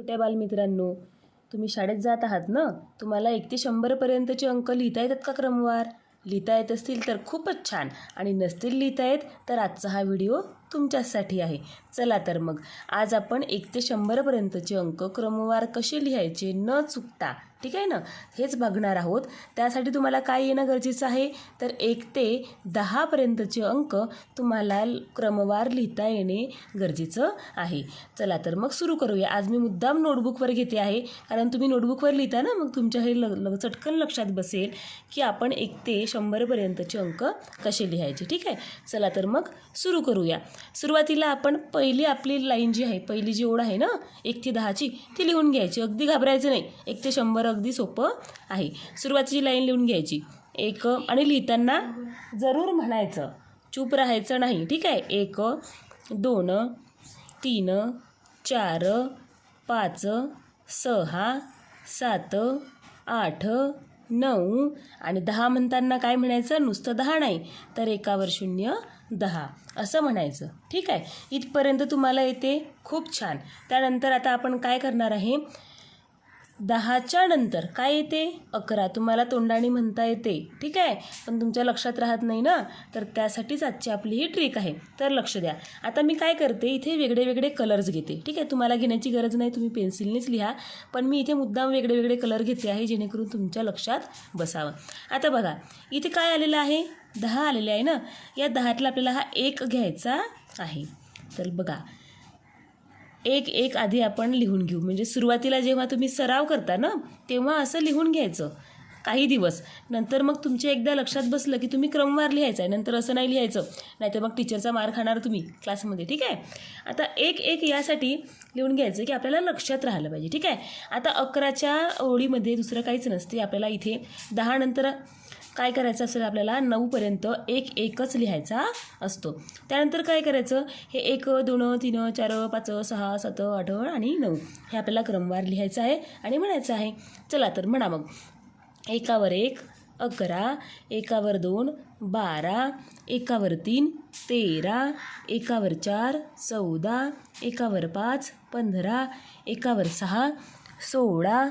छोट्या बालमित्रांनो तुम्ही शाळेत जात आहात ना? तुम्हाला एक ते शंभरपर्यंतचे अंक लिहिता येतात का क्रमवार? लिहिता येत असतील तर खूपच छान. आणि नसतील लिहिता येत तर आजचा हा व्हिडिओ तुमच्यासाठी आहे. चला तर मग आज आपण एक ते शंभरपर्यंतचे अंक क्रमवार कसे लिहायचे न चुकता ठीक आहे ना? हेच बघणार आहोत. त्यासाठी तुम्हाला काय येणं गरजेचं आहे? तर एक ते दहापर्यंतचे अंक तुम्हाला क्रमवार लिहिता येणे गरजेचं आहे. चला तर मग सुरू करूया. आज मी मुद्दाम नोटबुकवर घेते आहे. कारण तुम्ही नोटबुकवर लिहिता ना मग तुमच्या हे ल चटकन लक्षात बसेल की आपण एक ते शंभरपर्यंतचे अंक कसे लिहायचे. ठीक आहे? चला तर मग सुरू करूया. सुरुवातीला आपण पहिली आपली लाईन जी आहे पहिली जी ओढ आहे ना एक ते दहाची ती लिहून घ्यायची. अगदी घाबरायचं नाही. एक ते शंभर अगदी सोपं आहे. सुरुवातीची लाईन लिहून घ्यायची. एक आणि लिहिताना जरूर म्हणायचं. चूप राहायचं नाही. ठीक आहे? एक दोन तीन चार पाच सहा सात आठ नऊ आणि दहा म्हणताना काय म्हणायचं? नुसतं दहा नाही तर एकावर शून्य दहा. असं म्हणायचं. ठीक आहे? इथपर्यंत तुम्हाला येते. खूप छान. त्यानंतर आता आपण काय करणार आहे? दहाच्या नंतर काय येते? अकरा. तुम्हाला तोंडाने म्हणता येते. ठीक आहे? पण तुमच्या लक्षात राहत नाही ना? तर त्यासाठीच आजची आपली ही ट्रिक आहे. तर लक्ष द्या. आता मी काय करते? इथे वेगळे वेगळे कलर्स घेते. ठीक आहे? तुम्हाला घेण्याची गरज नाही. तुम्ही पेन्सिलनेच लिहा. पण मी इथे मुद्दाम वेगळे वेगळे कलर घेते आहे जेणेकरून तुमच्या लक्षात बसावं. आता बघा. इथे काय आलेलं आहे? दहा आलेले आहे ना? या दहातला आपल्याला हा एक घ्यायचा आहे. तर बघा. एक एक आधी आपण लिहून घेऊ. म्हणजे सुरुवातीला जेव्हा तुम्ही सराव करता ना तेव्हा असं लिहून घ्यायचं. काही दिवस. नंतर मग तुमच्या एकदा लक्षात बसलं की तुम्ही क्रमवार लिहायचं आहे. नंतर असं नाही लिहायचं. नाहीतर मग टीचरचा मार खाणार तुम्ही क्लासमध्ये. ठीक आहे? आता एक एक यासाठी लिहून घ्यायचं की आपल्याला लक्षात राहिलं पाहिजे. ठीक आहे? आता अकराच्या ओळीमध्ये दुसरं काहीच नसते. आपल्याला इथे दहा नंतर काय करायचं असेल आपल्याला? नऊपर्यंत एक एकच लिहायचा असतो. त्यानंतर काय करायचं? हे एक दोन तीन चार पाच सहा सात आठ आणि नऊ हे आपल्याला क्रमवार लिहायचं आहे आणि म्हणायचं आहे. चला तर म्हणा मग. एकावर एक अकरा एकावर दोन बारा एकावर तीन तेरा एकावर चार चौदा एकावर पाच पंधरा एकावर सहा सोळा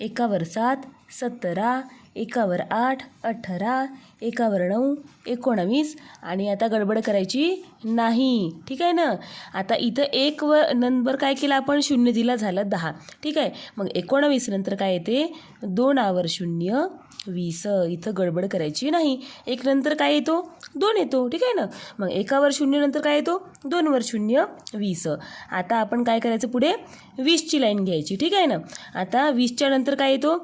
एकावर सात सतरा एकावर आठ अठरा एकावर नऊ एकोणावीस आणि आता गडबड करायची नाही. ठीक आहे ना? आता इथं एक व नंबर काय केला आपण? शून्य दिला झालं दहा. ठीक आहे? मग एकोणावीस नंतर काय येते? दोनावर शून्य वीस. इथं गडबड करायची नाही. एक नंतर काय येतो? दोन येतो. ठीक आहे ना? मग एकावर शून्य नंतर काय येतो? दोनवर शून्य वीस. आता आपण काय करायचं पुढे? वीसची लाईन घ्यायची. ठीक आहे ना? आता वीसच्या नंतर काय येतो?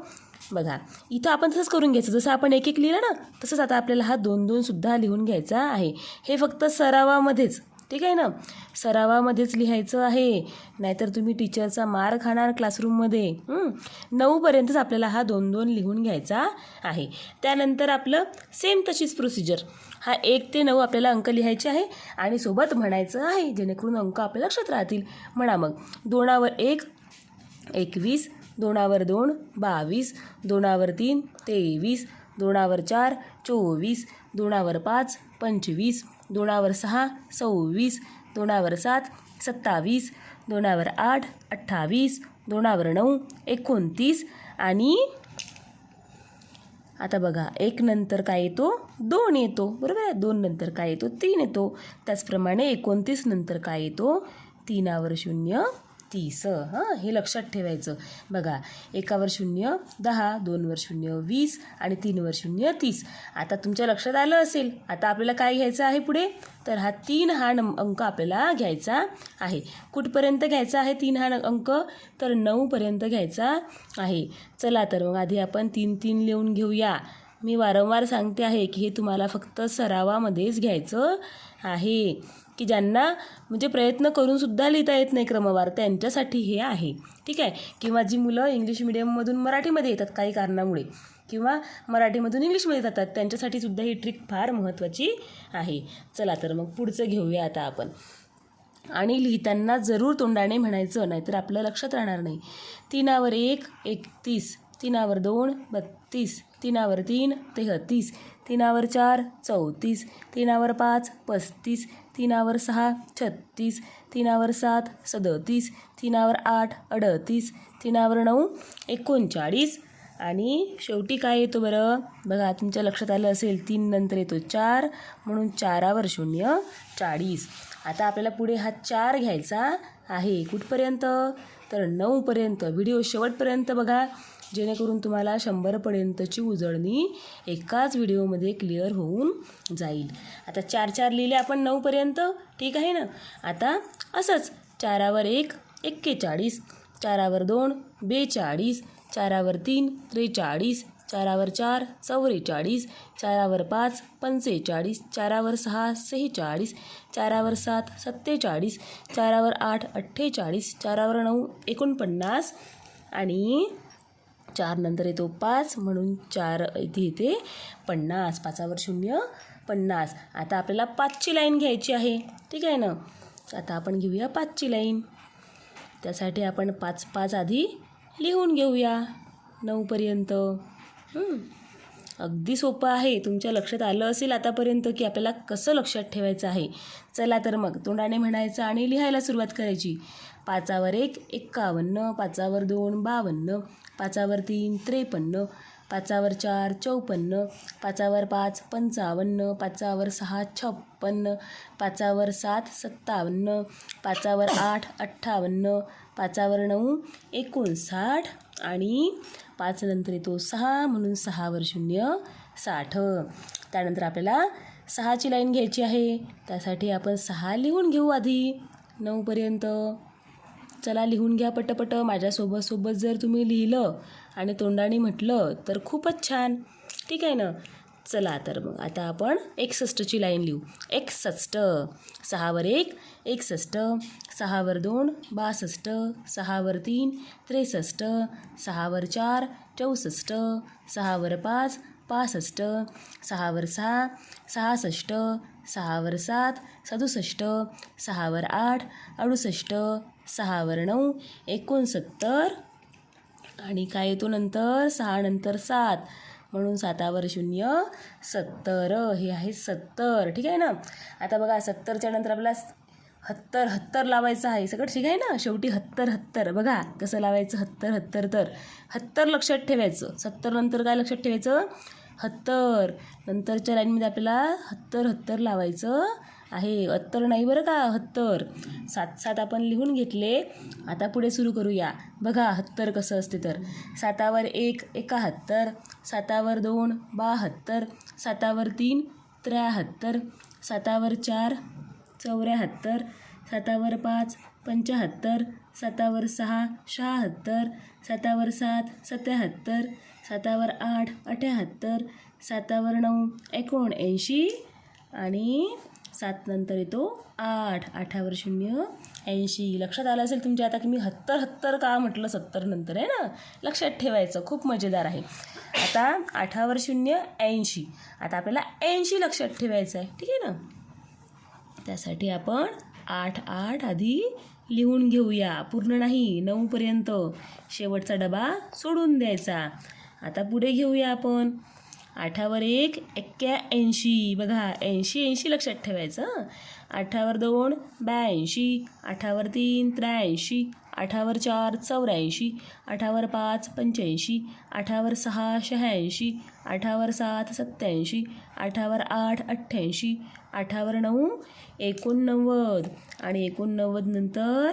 बघा. इथं आपण तसंच करून घ्यायचं. जसं आपण एक एक लिहिलं ना तसंच आता आपल्याला हा दोन दोन सुद्धा लिहून घ्यायचा आहे. हे फक्त सरावामध्येच. ठीक आहे ना? सरावामध्येच लिहायचं आहे. नाहीतर तुम्ही टीचरचा मार खाणार क्लासरूममध्ये नऊपर्यंतच आपल्याला हा दोन दोन लिहून घ्यायचा आहे. त्यानंतर आपलं सेम तशीच प्रोसिजर हा एक ते नऊ आपल्याला अंक लिहायचे आहे आणि सोबत म्हणायचं आहे जेणेकरून अंक आपल्या लक्षात राहतील. म्हणा मग. दोनावर एक एकवीस दोनावर दोन बावीस. दोनावर तीन तेवीस. दोनावर चार चोवीस. दोनावर पाच पंचवीस. दोनावर सहा सव्वीस. दोनावर सात सत्तावीस. दोनावर आठ अठ्ठावीस. दोनावर नऊ एकोणतीस. आणि आता बघा एक नंतर काय येतो? दोन येतो. बरोबर आहे? दोन नंतर काय येतो? तीन येतो. त्याचप्रमाणे एकोणतीस नंतर काय येतो? तीनावर शून्य तीस हां हे लक्षात ठेवायचं. बघा एकावर शून्य दहा दोनवर शून्य वीस आणि तीनवर शून्य तीस. आता तुमच्या लक्षात आलं असेल आता आपल्याला काय घ्यायचं आहे पुढे? तर हा तीन हा नम अंक आपल्याला घ्यायचा आहे. कुठपर्यंत घ्यायचा आहे तीन हा अंक? तर नऊपर्यंत घ्यायचा आहे. चला तर मग आधी आपण तीन तीन लिहून घेऊया. मी वारंवार सांगते आहे की हे तुम्हाला फक्त सरावामध्येच घ्यायचं आहे. की ज्यांना म्हणजे प्रयत्न करूनसुद्धा लिहिता येत नाही क्रमवार त्यांच्यासाठी हे आहे. ठीक आहे? किंवा जी मुलं इंग्लिश मिडियममधून मराठीमध्ये येतात काही कारणामुळे किंवा मराठीमधून इंग्लिशमध्ये जातात त्यांच्यासाठी सुद्धा ही ट्रिक फार महत्त्वाची आहे. चला तर मग पुढचं घेऊया आता आपण. आणि लिहिताना जरूर तोंडाने म्हणायचं नाहीतर आपलं लक्षात राहणार नाही. तीनावर एक एकतीस तीनावर दोन बत्तीस. तीनावर तीन तेहतीस. तीनावर चार चौतीस. तीनावर पाच पस्तीस. तीनावर सहा छत्तीस. तीनावर सात सदतीस. तीनावर आठ अडतीस. तीनावर नऊ एकोणचाळीस. आणि शेवटी काय येतो बरं? बघा तुमच्या लक्षात आलं असेल तीन नंतर येतो चार म्हणून चारावर शून्य चाळीस. आता आपल्याला पुढे हा चार घ्यायचा आहे कुठपर्यंत? तर नऊपर्यंत व्हिडिओ शेवटपर्यंत बघा. जेणेकरून तुम्हाला शंभरपर्यंतची उजळणी एकाच व्हिडिओमध्ये क्लिअर होऊन जाईल. आता चार चार लिहिले आपण नऊपर्यंत ठीक आहे ना? आता असंच चारावर एक एक्केचाळीस चारावर दोन बेचाळीस चारावर तीन त्रेचाळीस चारावर चार चौवेचाळीस चारावर पाच पंचेचाळीस चारावर सहा सेहेचाळीस चारावर सात सत्तेचाळीस चारावर आठ अठ्ठेचाळीस चारावर नऊ एकोणपन्नास आणि चार नंतर येतो पाच म्हणून चार इथे येते पन्नास पाचावर शून्य पन्नास. आता आपल्याला पाचची लाईन घ्यायची आहे ठीक आहे ना? आता आपण घेऊया पाचची लाईन. त्यासाठी आपण पाच पाच आधी लिहून घेऊया. नऊपर्यंत. हं. अगदी सोपं आहे. तुमच्या लक्षात आलं असेल आतापर्यंत की आपल्याला कसं लक्षात ठेवायचं आहे. चला तर मग तोंडाने म्हणायचं आणि लिहायला सुरुवात करायची. पाचावर एक एक्कावन्न पाचावर दोन बावन्न पाचावर तीन त्रेपन्न पाचावर चार चौपन्न पाचावर पाच पंचावन्न पाचावर सहा छप्पन्न पाचावर सात सत्तावन्न पाचावर आठ अठ्ठावन्न पाचावर नऊ एकोणसाठ आणि पाच नंतर येतो सहा म्हणून सहावर शून्य साठ. त्यानंतर आपल्याला सहाची लाईन घ्यायची आहे. त्यासाठी आपण सहा लिहून घेऊ आधी. नऊपर्यंत चला लिहून घ्या पटपट. माझ्यासोबत सोबत जर तुम्ही लिहिलं आणि तोंडाने म्हटलं तर खूपच छान. ठीक आहे ना? चला तर मग आता आपण एकसष्टची लाईन लिहू. एकसष्ट सहावर एक एकसष्ट सहावर दोन बासष्ट सहावर तीन त्रेसष्ट सहावर चार चौसष्ट सहावर पाच पासष्ट सहावर सहा सहासष्ट सहावर सात सदुसष्ट सहावर आठ अडुसष्ट सहावर नऊ एकोणसत्तर. आणि काय येतो नंतर? सहा नंतर सात. म्हणून सातावर शून्य सत्तर हे आहे सत्तर. ठीक आहे ना? आता बघा सत्तरच्या नंतर आपल्याला हत्तर हत्तर लावायचं आहे. सगळं ठीक आहे ना? शेवटी हत्तर हत्तर. बघा कसं लावायचं? हत्तर हत्तर तर. हत्तर लक्षात ठेवायचं. सत्तर नंतर काय लक्षात ठेवायचं? हत्तर. नंतरच्या लाईनमध्ये आपल्याला हत्तर हत्तर लावायचं. आहे. अत्तर नाही बरं का? हत्तर सात सात आपण लिहून घेतले. आता पुढे सुरू करूया. बघा हत्तर कसं असते तर. सातावर एक एकाहत्तर. सातावर दोन बाहत्तर. सातावर तीन त्र्याहत्तर. सातावर चार चौऱ्याहत्तर. सातावर पाच पंच्याहत्तर सातावर सहा शहात्तर. सातावर सात सत्याहत्तर. सातावर आठ अठ्याहत्तर. सातावर नऊ एकोणऐंशी. आणि सात नंतर येतो आठ. आठावर शून्य ऐंशी. लक्षात आलं असेल तुमच्या आता की मी हत्तर हत्तर का म्हटलं सत्तर नंतर आहे ना? लक्षात ठेवायचं. खूप मजेदार आहे. आता आठावर शून्य ऐंशी. आता आपल्याला ऐंशी लक्षात ठेवायचं आहे. ठीक आहे ना? त्यासाठी आपण आठ आठ आधी लिहून घेऊया. पूर्ण नाही नऊपर्यंत शेवटचा डबा सोडून द्यायचा. आता पुढे घेऊया आपण. आठावर एक एक्क्याऐंशी. बघा ऐंशी ऐंशी लक्षात ठेवायचं आठावर दोन ब्याऐंशी. आठावर तीन त्र्याऐंशी. आठावर चार चौऱ्याऐंशी. आठावर पाच पंच्याऐंशी. आठावर सहा शहाऐंशी. आठावर सात सत्याऐंशी आठावर आठ अठ्ठ्याऐंशी. आठावर नऊ एकोणनव्वद. आणि एकोणनव्वद नंतर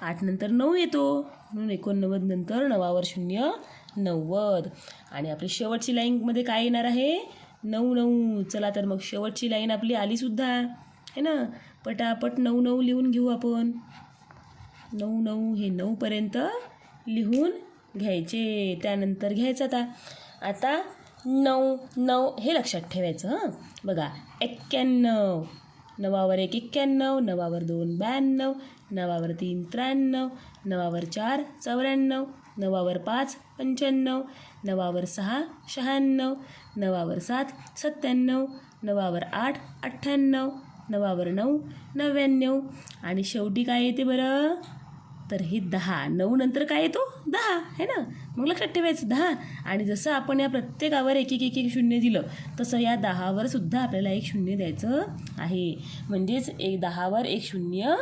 आठ नंतर नऊ येतो. म्हणून एकोणनव्वद नंतर नवावर शून्य नव्वद. आणि आपली शेवटची लाईनमध्ये काय येणार आहे? नऊ नऊ. चला तर मग शेवटची लाईन आपली आलीसुद्धा आहे ना? पटापट नऊ नऊ लिहून घेऊ आपण. नऊ नऊ हे नऊपर्यंत लिहून घ्यायचे. त्यानंतर घ्यायचं आता. आता नऊ नऊ हे लक्षात ठेवायचं हां. बघा एक्क्याण्णव. नवावर एक एक्क्याण्णव नवावर दोन ब्याण्णव नवावर तीन त्र्याण्णव नवावर चार चौऱ्याण्णव नवावर पाच पंच्याण्णव नवावर सहा शहाण्णव नवावर सात सत्त्याण्णव नवावर आठ अठ्ठ्याण्णव नवावर नऊ नव्याण्णव. आणि शेवटी काय येते बरं? तर हे दहा. नऊ नंतर काय येतो? दहा. है ना? मग लक्षात ठेवायचं दहा. आणि जसं आपण या प्रत्येकावर एक एक एक एक शून्य दिलं तसं या दहावर सुद्धा आपल्याला एक शून्य द्यायचं आहे. म्हणजेच एक दहावर एक शून्य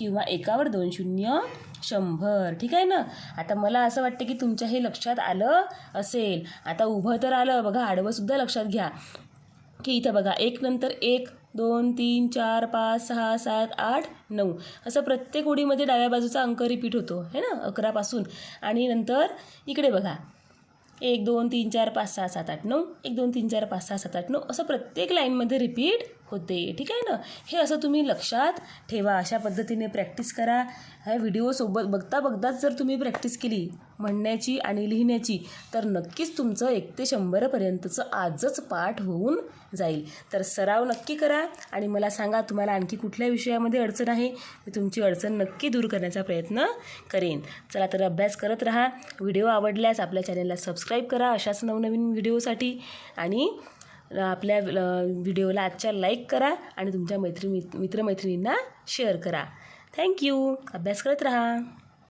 किंवा एकावर दोन शून्य शंभर. ठीक आहे ना? आता मला असं वाटतं की तुमच्या हे लक्षात आलं असेल. आता उभं तर आलं. बघा आडवंसुद्धा लक्षात घ्या. की इथं बघा एक नंतर एक दोन तीन चार पाच सहा सात आठ नऊ. असं प्रत्येक ओळीमध्ये डाव्या बाजूचा अंक रिपीट होतो. है ना? अकरापासून. आणि नंतर इकडे बघा. एक दोन तीन चार पाच सहा सात आठ नऊ. एक दोन तीन चार पाच सहा सात आठ नऊ. असं प्रत्येक लाईनमध्ये रिपीट होते. ठीक आहे ना? हे असं तुम्ही लक्षात ठेवा. अशा पद्धतीने प्रॅक्टिस करा. ह्या व्हिडिओसोबत बघता बघताच जर तुम्ही प्रॅक्टिस केली म्हणण्याची आणि लिहिण्याची तर नक्कीच तुमचं एक ते शंभरपर्यंतचं आजच पाठ होऊन जाईल. तर सराव नक्की करा आणि मला सांगा तुम्हाला आणखी कुठल्या विषयामध्ये अडचण आहे? मी तुमची अडचण नक्की दूर करण्याचा प्रयत्न करेन. चला तर अभ्यास करत राहा. व्हिडिओ आवडल्यास आपल्या चॅनलला सबस्क्राईब करा अशाच नवनवीन व्हिडिओसाठी आणि आपल्या व्हिडिओला आजच्या लाईक करा आणि तुमच्या मैत्री मित्रमैत्रिणींना शेअर करा. थँक्यू अभ्यास करत राहा.